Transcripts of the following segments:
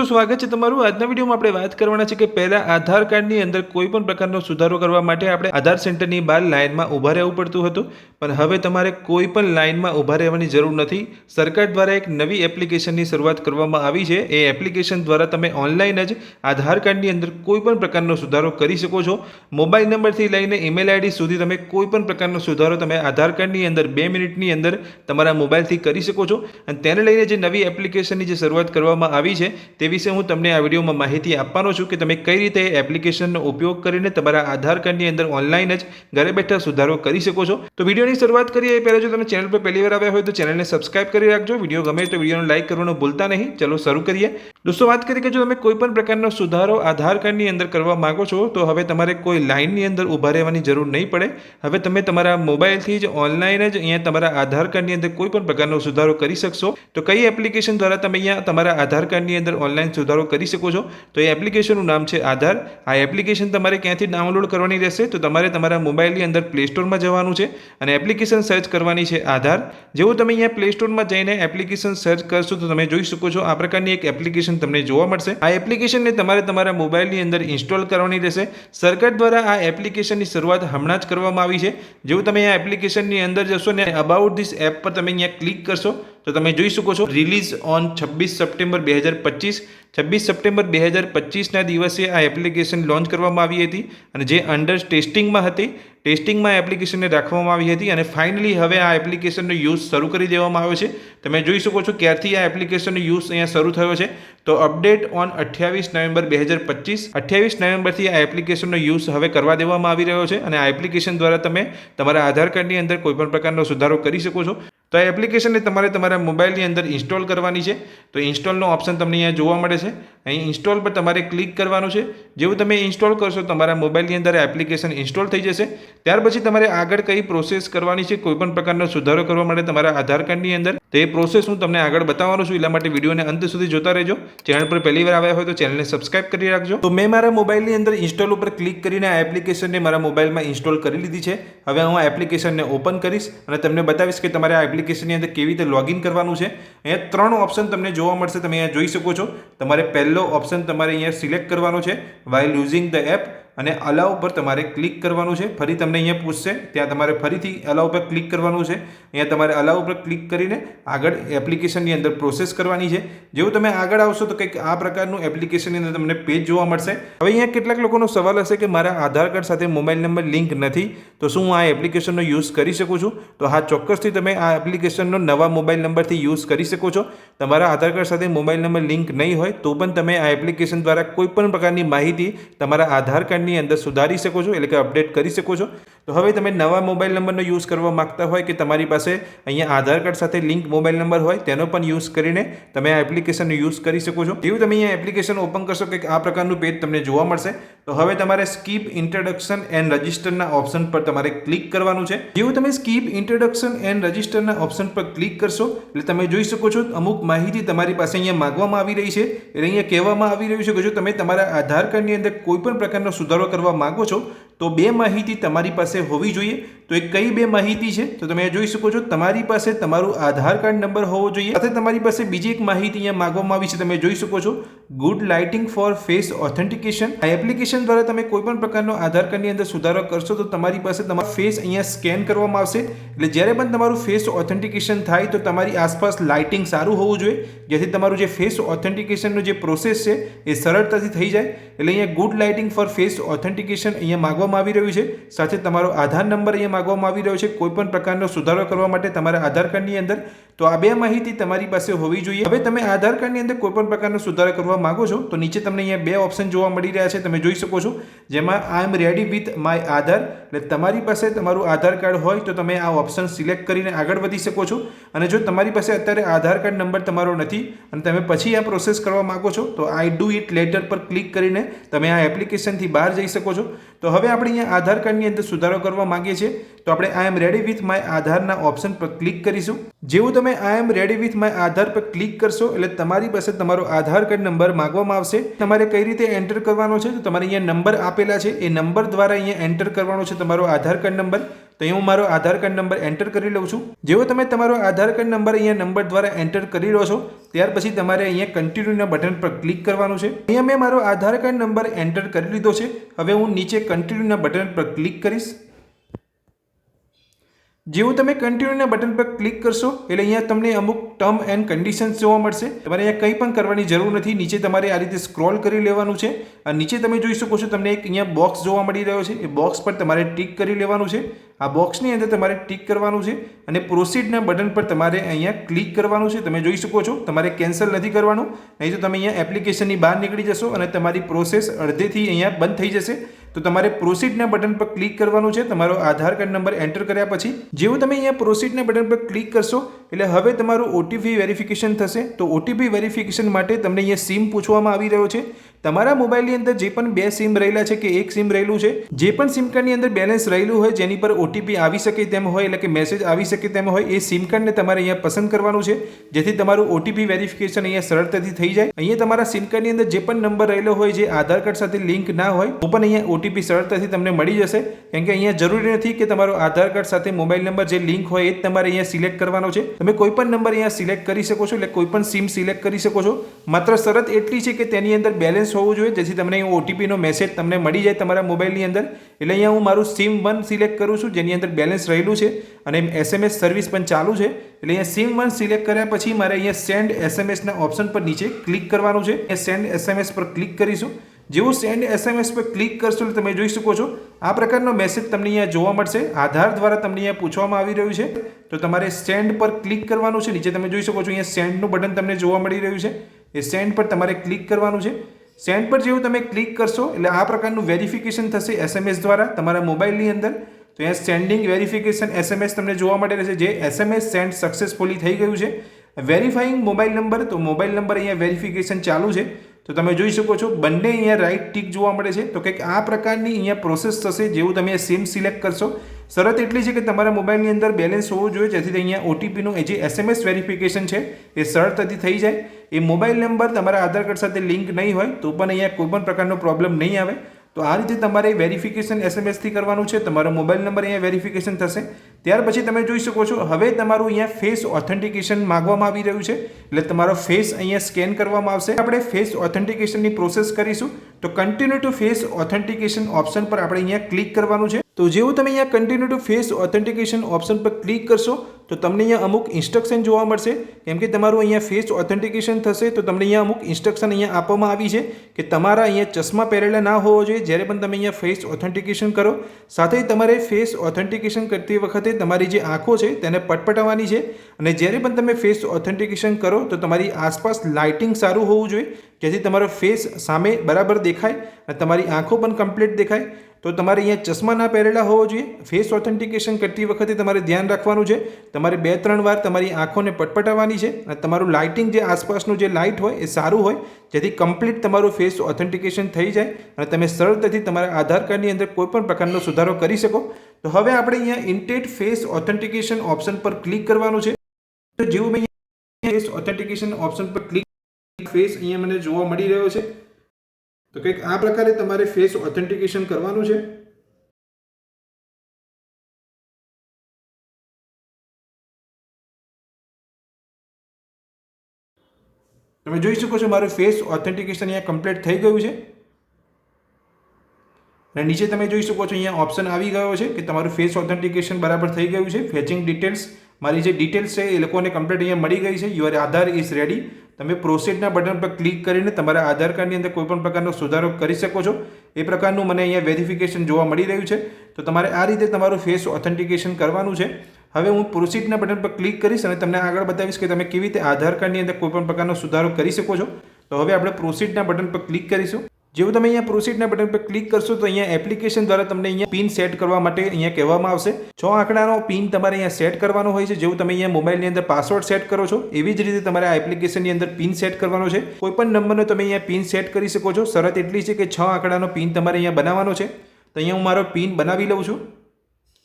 તો સ્વાગત છે તમારું. આજના વિડીયોમાં આપણે વાત કરવાના છે કે પહેલા આધાર કાર્ડની અંદર કોઈ પણ પ્રકારનો સુધારો કરવા માટે આપણે આધાર સેન્ટરની બહાર લાઇનમાં ઊભા રહેવું પડતું હતું. પણ હવે તમારે કોઈ પણ લાઇનમાં ઊભા રહેવાની જરૂર નથી. સરકાર દ્વારા એક નવી એપ્લિકેશનની શરૂઆત કરવામાં આવી છે. એ એપ્લિકેશન દ્વારા તમે ઓનલાઈન જ આધાર કાર્ડની અંદર કોઈ પણ પ્રકારનો સુધારો કરી શકો છો. મોબાઈલ નંબરથી લઈને ઈમેલ આઈડી સુધી તમે કોઈ પણ પ્રકારનો સુધારો તમે આધાર કાર્ડની અંદર બે મિનિટની અંદર તમારા મોબાઈલથી કરી શકો છો. અને તેને લઈને જે નવી એપ્લિકેશનની જે શરૂઆત કરવામાં આવી છે તે વિશે હું તમને આ વિડીયોમાં માહિતી આપવાનો છું કે તમે કઈ રીતે એપ્લિકેશનનો ઉપયોગ કરીને તમારા આધાર કાર્ડની અંદર ઓનલાઈન જ ઘરે બેઠા સુધારો કરી શકો છો. તો વિડીયોની શરૂઆત કરીએ. એ પહેલાં જો તમે ચેનલ પર પહેલી વાર આવ્યા હોય તો ચેનલને સબસ્ક્રાઇબ કરી રાખજો. વીડિયો ગમે તો વિડીયોને લાઇક કરવાનું ભૂલતા નહીં. ચલો શરૂ કરીએ. દોસ્તો, વાત કરીએ કે જો તમે કોઈ પણ પ્રકારનો સુધારો આધાર કાર્ડની અંદર કરવા માંગો છો, તો હવે તમારે કોઈ લાઇનની અંદર ઊભા રહેવાની જરૂર નહીં પડે. હવે તમે તમારા મોબાઈલથી જ ઓનલાઈન જ અહીંયા તમારા આધાર કાર્ડની અંદર કોઈ પણ પ્રકારનો સુધારો કરી શકશો. તો કઈ એપ્લિકેશન દ્વારા તમે અહીંયા તમારા આધાર કાર્ડની અંદર ઓનલાઈન સુધારો કરી શકો છો? તો એ એપ્લિકેશનનું નામ છે આધાર. આ એપ્લિકેશન તમારે ક્યાંથી ડાઉનલોડ કરવાની રહેશે? તો તમારે તમારા મોબાઈલની અંદર પ્લે સ્ટોરમાં જવાનું છે અને એપ્લિકેશન સર્ચ કરવાની છે આધાર. જેવું તમે અહીંયા પ્લે સ્ટોરમાં જઈને એપ્લિકેશન સર્ચ કરશો, તો તમે જોઈ શકો છો આ પ્રકારની એક એપ્લિકેશન તમને જોવા મળશે. આ એપ્લિકેશનને તમારે તમારા મોબાઈલની અંદર ઇન્સ્ટોલ કરવાની રહેશે. સરકાર દ્વારા આ એપ્લિકેશનની શરૂઆત હમણાં જ કરવામાં આવી છે. જેવું તમે આ એપ્લિકેશનની અંદર જશો ને અબાઉટ ધીસ એપ પર તમે અહીંયા ક્લિક કરશો તો તમે જોઈ શકો છો રિલીઝ ઓન છવ્વીસ સપ્ટેમ્બર બે હજાર પચીસ. છવ્વીસ સપ્ટેમ્બર બે હજાર પચીસના દિવસે આ એપ્લિકેશન લોન્ચ કરવામાં આવી હતી અને જે અંડર ટેસ્ટિંગમાં હતી ટેસ્ટિંગમાં એપ્લિકેશનને રાખવામાં આવી હતી અને ફાઇનલી હવે આ એપ્લિકેશનનો યુઝ શરૂ કરી દેવામાં આવ્યો છે. તમે જોઈ શકો છો ક્યારથી આ એપ્લિકેશનનો યુઝ અહીંયા શરૂ થયો છે. તો અપડેટ ઓન અઠ્યાવીસ નવેમ્બર બે હજાર પચીસ. અઠ્યાવીસ નવેમ્બરથી આ એપ્લિકેશનનો યુઝ હવે કરવા દેવામાં આવી રહ્યો છે અને આ એપ્લિકેશન દ્વારા તમે તમારા આધાર કાર્ડની અંદર કોઈપણ પ્રકારનો સુધારો કરી શકો છો. તો આ એપ્લિકેશનને તમારે તમારા મોબાઈલની અંદર ઇન્સ્ટોલ કરવાની છે. તો ઇન્સ્ટોલનો ઓપ્શન તમને અહીંયા જોવા મળે છે. અહીં ઇન્સ્ટોલ પર તમારે ક્લિક કરવાનું છે. જેવું તમે ઇન્સ્ટોલ કરશો તમારા મોબાઈલની અંદર એપ્લિકેશન ઇન્સ્ટોલ થઈ જશે. ત્યાર પછી તમારે આગળ કઈ પ્રોસેસ કરવાની છે કોઈપણ પ્રકારનો સુધારો કરવા માટે તમારા આધાર કાર્ડની અંદર તો એ પ્રોસેસ હું તમને આગળ બતાવવાનો છું. એટલા માટે વિડીયોને અંત સુધી જોતા રહેજો. ચેનલ પર પહેલી વાર આવ્યા હોય તો ચેનલને સબસ્ક્રાઇબ કરી રાખજો. તો મેં મારા મોબાઈલની અંદર ઇન્સ્ટોલ ઉપર ક્લિક કરીને આ એપ્લિકેશનને મારા મોબાઈલમાં ઇન્સ્ટોલ કરી લીધી છે. હવે હું આ એપ્લિકેશનને ઓપન કરીશ અને તમને બતાવીશ કે તમારે આ એપ્લિકેશનની અંદર કેવી રીતે લોગિન કરવાનું છે. અહીંયા ત્રણ ઓપ્શન તમને જોવા મળશે. તમે અહીંયા જોઈ શકો છો. તમારે પહેલો ઓપ્શન તમારે અહીંયા સિલેક્ટ કરવાનો છે. વાઇલ યુઝિંગ ધ એપ અને અલાઉ પર તમારે ક્લિક કરવાનું છે. ફરી તમને અહીંયા પૂછશે, ત્યાં તમારે ફરીથી અલાઉ પર ક્લિક કરવાનું છે. અહીંયા તમારે અલાઉ પર ક્લિક કરીને આગળ એપ્લિકેશનની અંદર પ્રોસેસ કરવાની છે. જેવું તમે આગળ આવશો તો કંઈક આ પ્રકારનું એપ્લિકેશનની અંદર તમને પેજ જોવા મળશે. હવે અહીંયા કેટલાક લોકોનો સવાલ હશે કે મારા આધાર કાર્ડ સાથે મોબાઈલ નંબર લિંક નથી, તો શું હું આ એપ્લિકેશનનો યુઝ કરી શકું છું? તો હા, ચોક્કસથી તમે આ એપ્લિકેશનનો નવા મોબાઈલ નંબરથી યુઝ કરી શકો છો. તમારા આધાર કાર્ડ સાથે મોબાઈલ નંબર લિંક નહીં હોય, તો પણ તમે આ એપ્લિકેશન દ્વારા કોઈપણ પ્રકારની માહિતી તમારા આધાર કાર્ડની અંદર સુધારી શકો છો એટલે કે અપડેટ કરી શકો છો. તો હવે તમે નવા મોબાઈલ નંબરનો યુઝ કરવા માગતા હોય કે તમારી પાસે અહીંયા આધાર કાર્ડ સાથે લિંક મોબાઈલ નંબર હોય, તેનો પણ યુઝ કરીને તમે આ એપ્લિકેશનનો યુઝ કરી શકો છો. તેવું તમે અહીંયા એપ્લિકેશન ઓપન કરશો કે આ પ્રકારનું પેજ તમને જોવા મળશે. તો હવે તમારે સ્કીપ ઇન્ટ્રોડક્શન એન્ડ રજિસ્ટરના ઓપ્શન પર તમારે ક્લિક કરવાનું છે. જેવું તમે સ્કીપ ઇન્ટ્રોડક્શન એન્ડ રજિસ્ટરના ઓપ્શન પર ક્લિક કરશો, એટલે તમે જોઈ શકો છો અમુક માહિતી તમારી પાસે અહીંયા માગવામાં આવી રહી છે. એટલે અહીંયા કહેવામાં આવી રહ્યું છે કે જો તમે તમારા આધાર કાર્ડની અંદર કોઈ પણ પ્રકારનો સુધારો કરવા માંગો છો તો બે માહિતી તમારી પાસે હોવી જોઈએ. તો એ કઈ બે માહિતી છે? તો તમે જોઈ શકો છો, તમારી પાસે તમારું આધાર કાર્ડ નંબર હોવો જોઈએ, સાથે તમારી પાસે બીજી એક માહિતી અહીંયા માંગવામાં આવી છે, તમે જોઈ શકો છો good lighting for face authentication આ એપ્લિકેશન દ્વારા તમે કોઈ પણ પ્રકારનો આધાર કાર્ડની અંદર સુધારો કરશો તો તમારી પાસે તમારું ફેસ અહીંયા સ્કેન કરવામાં આવશે. એટલે જ્યારે પણ તમારું ફેસ ઓથેન્ટિકેશન થાય તો તમારી આસપાસ લાઇટિંગ સારું હોવું જોઈએ, જેથી તમારું જે ફેસ ઓથેન્ટિકેશનનો જે પ્રોસેસ છે એ સરળતાથી થઈ જાય. એટલે અહીંયા good lighting for face authentication અહીંયા માગવામાં આવી રહ્યું છે, સાથે તમારો આધાર નંબર અહીંયા માગવામાં આવી રહ્યો છે. કોઈ પણ પ્રકારનો સુધારો કરવા માટે તમારા આધાર કાર્ડની અંદર તો આ બે માહિતી તમારી પાસે હોવી જોઈએ. હવે તમે આધાર કાર્ડની અંદર કોઈપણ પ્રકારનો સુધારો કરવા માંગો છો, તો નીચે તમને અહીંયા બે ઓપ્શન જોવા મળી રહ્યા છે, તમે જોઈ શકો છો. જેમાં I am ready with my Aadhaar એટલે તમારી પાસે તમારું આધાર કાર્ડ હોય તો તમે આ ઓપ્શન સિલેક્ટ કરીને આગળ વધી શકો છો. અને જો તમારી પાસે અત્યારે આધાર કાર્ડ નંબર તમારો નથી અને તમે પછી આ પ્રોસેસ કરવા માંગો છો, તો આઈ ડુ ઇટ લેટર પર ક્લિક કરીને તમે આ એપ્લિકેશનથી બહાર જઈ શકો છો. તો હવે આપણે અહીંયા આધાર કાર્ડની અંદર સુધારો કરવા માંગીએ છીએ. તો આપણે I am ready with my આધારના option પર ક્લિક કરીશું. જેવું તમે I am ready with my Aadhaar પર ક્લિક કરશો, એટલે તમારી પાસે તમારો આધાર કાર્ડ નંબર માંગવામાં આવશે. તમારે કઈ રીતે એન્ટર કરવાનો છે? તો તમારે અહીંયા નંબર આપેલા છે. એ નંબર દ્વારા અહીંયા એન્ટર કરવાનો છે તમારો આધાર કાર્ડ નંબર તો હું મારો આધાર કાર્ડ નંબર એન્ટર કરી લઉં છું. જેવો તમે તમારો આધાર કાર્ડ નંબર અહીંયા નંબર દ્વારા એન્ટર કરી રહ્યો છો, ત્યાર પછી તમારે અહીંયા કન્ટિન્યુના બટન પર ક્લિક કરવાનું છે. અહીંયા મેં મારો આધાર કાર્ડ નંબર એન્ટર કરી લીધો છે. હવે હું નીચે કન્ટિન્યુના બટન પર ક્લિક કરીશ. જેવું તમે કન્ટિન્યુના બટન પર ક્લિક કરશો, એટલે અહીંયા તમને અમુક ટર્મ એન્ડ કન્ડિશન્સ જોવા મળશે. તમારે અહીંયા કંઈ પણ કરવાની જરૂર નથી. નીચે તમારે આ રીતે સ્ક્રોલ કરી લેવાનું છે. અને નીચે તમે જોઈ શકો છો, તમને એક અહીંયા બોક્સ જોવા મળી રહ્યો છે. એ બોક્સ પર તમારે ટીક કરી લેવાનું છે. આ બોક્સની અંદર તમારે ટીક કરવાનું છે અને પ્રોસીડના બટન પર તમારે અહીંયા ક્લિક કરવાનું છે. તમે જોઈ શકો છો, તમારે કેન્સલ નથી કરવાનું. નહીં તો તમે અહીંયા એપ્લિકેશનની બહાર નીકળી જશો અને તમારી પ્રોસેસ અડધેથી અહીંયા બંધ થઈ જશે. તો તમારે પ્રોસીડના બટન પર ક્લિક કરવાનું છે. તમારો આધાર કાર્ડ નંબર એન્ટર કર્યા પછી, જેવું તમે અહીંયા પ્રોસીડના બટન પર ક્લિક કરશો, એટલે હવે તમારું ઓટીપી વેરિફિકેશન થશે. તો ઓટીપી વેરિફિકેશન માટે તમને અહીંયા સિમ પૂછવામાં આવી રહ્યો છે. તમારા મોબાઈલની અંદર જે પણ બે સિમ રહેલા છે કે એક સિમ રહેલું છે, જે પણ સિમ કાર્ડની અંદર બેલેન્સ રહેલું હોય, જેની પર ઓટીપી આવી શકે તેમ હોય એટલે કે મેસેજ આવી શકે તેમ હોય, એ સિમ કાર્ડને તમારે અહીંયા પસંદ કરવાનું છે. જેથી તમારું ઓટીપી વેરિફિકેશન અહીંયા સરળતાથી થઈ જાય. અહીંયા તમારા સિમ કાર્ડની અંદર જે પણ નંબર રહેલો હોય, જે આધાર કાર્ડ સાથે લિંક ના હોય, તો પણ અહીંયા ઓટીપી સરળતાથી તમને મળી જશે. કેમ કે અહીંયા જરૂરી નથી કે તમારો આધાર કાર્ડ સાથે મોબાઈલ નંબર જે લિંક હોય, એ જ તમારે અહીંયા સિલેક્ટ કરવાનો છે. તમે કોઈ પણ નંબર અહીંયા સિલેક્ટ કરી શકો છો, એટલે કોઈ પણ સિમ સિલેક્ટ કરી શકો છો. માત્ર શરત એટલી છે કે તેની અંદર બેલેન્સ હોવું જોઈએ, જેથી તમને અહીં ઓટીપીનો મેસેજ તમને મળી જાય તમારા મોબાઈલની અંદર. એટલે અહીંયા હું મારું સિમ વન સિલેક્ટ કરું છું, જેની અંદર બેલેન્સ રહેલું છે, અને એસએમએસ સર્વિસ પણ ચાલુ છે. એટલે અહીંયા સિમ વન સિલેક્ટ કર્યા પછી મારે અહીંયા સેન્ડ એસએમએસના ઓપ્શન પર નીચે ક્લિક કરવાનું છે. એ સેન્ડ એસએમએસ પર ક્લિક કરીશું. જેવું સેન્ડ એસએમએસ પર ક્લિક કરશો એટલે તમે જોઈ શકો છો, આ પ્રકારનો મેસેજ તમને અહીંયા જોવા મળશે. આધાર દ્વારા તમને અહીંયા પૂછવામાં આવી રહ્યું છે. તો તમારે સેન્ડ પર ક્લિક કરવાનું છે. નીચે તમે જોઈ શકો છો, અહીંયા સેન્ડનું બટન તમને જોવા મળી રહ્યું છે. એ સેન્ડ પર તમારે ક્લિક કરવાનું છે. સેન્ડ પર જેવું તમે ક્લિક કરશો, એટલે આ પ્રકારનું વેરિફિકેશન થશે એસએમએસ દ્વારા તમારા મોબાઈલની અંદર. તો અહીંયા સેન્ડિંગ વેરિફિકેશન એસએમએસ તમને જોવા મળે છે જે એસએમએસ સેન્ડ સક્સેસફુલી થઈ ગયું છે. વેરીફાઈંગ મોબાઈલ નંબર તો મોબાઈલ નંબર અહીંયા વેરિફિકેશન ચાલુ છે. તો તમે જોઈ શકો છો, બંને અહીંયા રાઈટ ટીક જોવા મળે છે. તો કંઈક આ પ્રકારની અહીંયા પ્રોસેસ થશે જેવું તમે સિમ સિલેક્ટ કરશો. શરત એટલી છે કે તમારા મોબાઈલની અંદર બેલેન્સ હોવું જોઈએ, જેથી અહીંયા ઓટીપીનું જે એસએમએસ વેરિફિકેશન છે, એ સરળતાથી થઈ જાય. એ મોબાઈલ નંબર તમારા આધાર કાર્ડ સાથે લિંક નહીં હોય, તો પણ અહીંયા કોઈ પણ પ્રકારનો પ્રોબ્લેમ નહીં આવે. તો આ રીતે તમારે વેરિફિકેશન એસએમએસથી કરવાનું છે, તમારો મોબાઈલ નંબર અહીંયા વેરિફિકેશન થશે. ત્યાર પછી તમે જોઈ શકો છો, હવે તમારું અહીંયા ફેસ ઓથેન્ટિકેશન માગવામાં આવી રહ્યું છે. એટલે તમારો ફેસ અહીંયા સ્કેન કરવામાં આવશે. આપણે ફેસ ઓથેન્ટિકેશનની પ્રોસેસ કરીશું. તો continue to face authentication option પર આપણે અહીંયા ક્લિક કરવાનું છે. તો જેવું તમે અહીંયા continue to face authentication option પર ક્લિક કરશો, તો તમને અહીંયા અમુક ઇન્સ્ટ્રક્શન જોવા મળશે. કેમ કે તમારું અહીંયા ફેસ ઓથેન્ટિકેશન થશે, તો તમને અહીંયા અમુક ઇન્સ્ટ્રક્શન અહીંયા આપવામાં આવી છે કે તમારા અહીંયા ચશ્મા પહેરેલા ના હોવો જોઈએ, જ્યારે પણ તમે અહીંયા ફેસ ઓથેન્ટિકેશન કરો. સાથે તમારે ફેસ ઓથેન્ટિકેશન કરતી વખતે તમારી જે આંખો છે, તેને પટપટાવવાની છે. અને જ્યારે પણ તમે ફેસ ઓથેન્ટિકેશન કરો, તો તમારી આસપાસ લાઇટિંગ સારું હોવું જોઈએ, જેથી તમારો ફેસ સામે બરાબર દેખાય અને તમારી આંખો પણ કમ્પ્લીટ દેખાય. તો તમારે અહીંયા ચશ્મા ના પહેરેલા હોવો જોઈએ. ફેસ ઓથેન્ટિકેશન કરતી વખતે તમારે ધ્યાન રાખવાનું છે. તમારે બે, ત્રણ વાર તમારી આંખોને પટપટાવવાની છે અને તમારું લાઇટિંગ જે આસપાસનું જે લાઇટ હોય એ સારું હોય. જેથી કમ્પ્લીટ તમારું ફેસ ઓથેન્ટિકેશન થઈ જાય અને તમે સરળતાથી તમારા આધાર કાર્ડની અંદર કોઈપણ પ્રકારનો સુધારો કરી શકો. તો હવે આપણે અહીંયા ઇન્ટેટ ફેસ ઓથેન્ટિકેશન ઓપ્શન પર ક્લિક કરવાનું છે. તો જેવું મેં ફેસ ઓથેન્ટિકેશન ઓપ્શન પર ક્લિક ફેસ અહીંયા મને જોવા મળી રહ્યો છે. તો કંઈક આ પ્રકારે તમારે ફેસ ઓથેન્ટિકેશન કરવાનું છે? તમે જોઈ શકો છો મારું ફેસ ઓથેન્ટિકેશન અહીંયા કમ્પ્લીટ થઈ ગયું છે. અને નીચે તમે જોઈ શકો છો અહીંયા ઓપ્શન આવી ગયો છે કે તમારું ફેસ ઓથેન્ટિકેશન બરાબર થઈ ગયું છે. ફેચિંગ ડિટેલ્સ મારી જે ડિટેલ્સ છે એ લોકોને કમ્પ્લીટ અહીંયા મળી ગઈ છે. યુઆર આધાર ઇઝ રેડી તમે પ્રોસીડના બટન પર ક્લિક કરીને તમારા આધાર કાર્ડની અંદર કોઈ પણ પ્રકારનો સુધારો કરી શકો છો. એ પ્રકારનું મને અહીંયા વેરિફિકેશન જોવા મળી રહ્યું છે. તો તમારે આ રીતે તમારું ફેસ ઓથેન્ટિકેશન કરવાનું છે. હવે હું પ્રોસીડના બટન પર ક્લિક કરીશ અને તમને આગળ બતાવીશ કે તમે કેવી રીતે આધાર કાર્ડની અંદર કોઈ પણ પ્રકારનો સુધારો કરી શકો છો. તો હવે આપણે પ્રોસીડના બટન પર ક્લિક કરીશું. જેવું તમે અહીંયા પ્રોસીડના બટન પર ક્લિક કરશો તો અહીંયા એપ્લિકેશન દ્વારા તમને અહીંયા પિન સેટ કરવા માટે અહીંયા કહેવામાં આવશે. છ આંકડાનો પિન તમારે અહીંયા સેટ કરવાનો હોય છે. જેવું તમે અહીંયા મોબાઈલની અંદર પાસવર્ડ સેટ કરો છો, એવી જ રીતે તમારે આ એપ્લિકેશનની અંદર પિન સેટ કરવાનો છે. કોઈ પણ નંબરનો તમે અહીંયા પિન સેટ કરી શકો છો. શરત એટલી છે કે છ આંકડાનો પિન તમારે અહીંયા બનાવવાનો છે. તો અહીંયા હું મારો પિન બનાવી લઉં છું.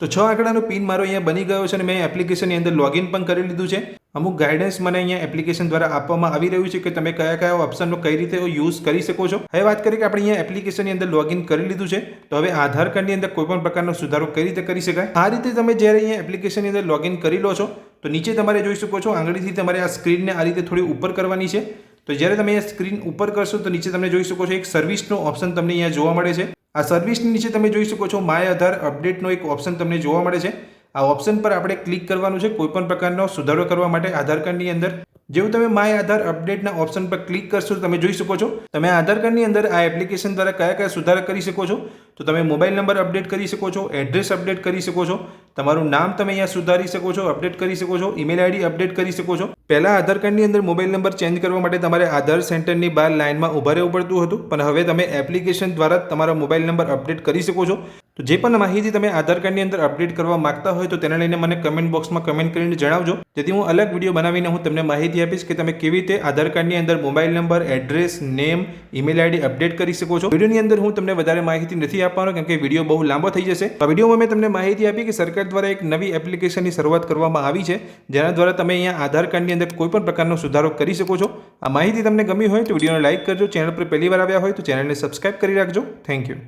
તો છ આંકડાનો પિન મારો અહીંયા બની ગયો છે અને મેં એપ્લિકેશનની અંદર લોગિન પણ કરી લીધું છે. અમુક ગાઈડન્સ મને અહીંયા એપ્લિકેશન દ્વારા આપવામાં આવી રહ્યું છે કે તમે કયા કયા ઓપ્શનનો કઈ રીતે યુઝ કરી શકો છો. હવે વાત કરીએ કે આપણે અહીંયા એપ્લિકેશનની અંદર લોગિન કરી લીધું છે. તો હવે આધાર કાર્ડની અંદર કોઈ પણ પ્રકારનો સુધારો કઈ રીતે કરી શકાય? આ રીતે તમે જ્યારે અહીંયા એપ્લિકેશનની અંદર લોગિન કરી લો છો, તો નીચે તમારે જોઈ શકો છો, આંગળીથી તમારે આ સ્ક્રીનને આ રીતે થોડી ઉપર કરવાની છે. તો જ્યારે તમે અહીંયા સ્ક્રીન ઉપર કરશો, તો નીચે તમે જોઈ શકો છો, એક સર્વિસનો ઓપ્શન તમને અહીંયા જોવા મળે છે. આ સર્વિસની નીચે તમે જોઈ શકો છો માય આધાર અપડેટનો એક ઓપ્શન તમને જોવા મળે છે. આ ઓપ્શન પર આપણે ક્લિક કરવાનું છે કોઈપણ પ્રકારનો સુધારો કરવા માટે આધાર કાર્ડની અંદર. જેવું તમે માય આધાર અપડેટના ઓપ્શન પર ક્લિક કરશો તમે જોઈ શકો છો. તમે આધાર કાર્ડની અંદર આ એપ્લિકેશન દ્વારા કયા કયા સુધારા કરી શકો છો? તો તમે મોબાઈલ નંબર અપડેટ કરી શકો છો, એડ્રેસ અપડેટ કરી શકો છો, તમારું નામ તમે અહીંયા સુધારી શકો છો, અપડેટ કરી શકો છો, ઈમેલ આઈડી અપડેટ કરી શકો છો. પહેલાં આધાર કાર્ડની અંદર મોબાઈલ નંબર ચેન્જ કરવા માટે તમારે આધાર સેન્ટરની બહાર લાઇનમાં ઊભા રહેવું પડતું હતું, પણ હવે તમે એપ્લિકેશન દ્વારા તમારા મોબાઈલ નંબર અપડેટ કરી શકો છો. તો જે પણ માહિતી તમે આધાર કાર્ડની અંદર અપડેટ કરવા માંગતા હોય તો તેને લઈને મને કમેન્ટ બોક્સમાં કમેન્ટ કરીને જણાવજો. જેથી હું અલગ વીડિયો બનાવીને હું તમને માહિતી આપીશ કે તમે કેવી રીતે આધાર કાર્ડની અંદર mobile number, address, name, email ID update કરી શકો છો. વિડીયોની અંદર હું તમને વધારે માહિતી નથી આપવાનો, કેમ કે વીડિયો બહુ લાંબો થઈ જશે. તો વિડીયોમાં મેં તમને માહિતી આપી કે સરકાર દ્વારા એક નવી એપ્લિકેશનની શરૂઆત કરવામાં આવી છે, જેના દ્વારા તમે અહીંયા આધાર કાર્ડની અંદર કોઈ પણ પ્રકારનો સુધારો કરી શકો છો. આ માહિતી તમને ગમી હોય તો વિડીયોને લાઇક કરજો, ચેનલ પર પહેલી વાર આવ્યા હોય તો ચેનલને સબસ્ક્રાઇબ કરી રાખજો. Thank you.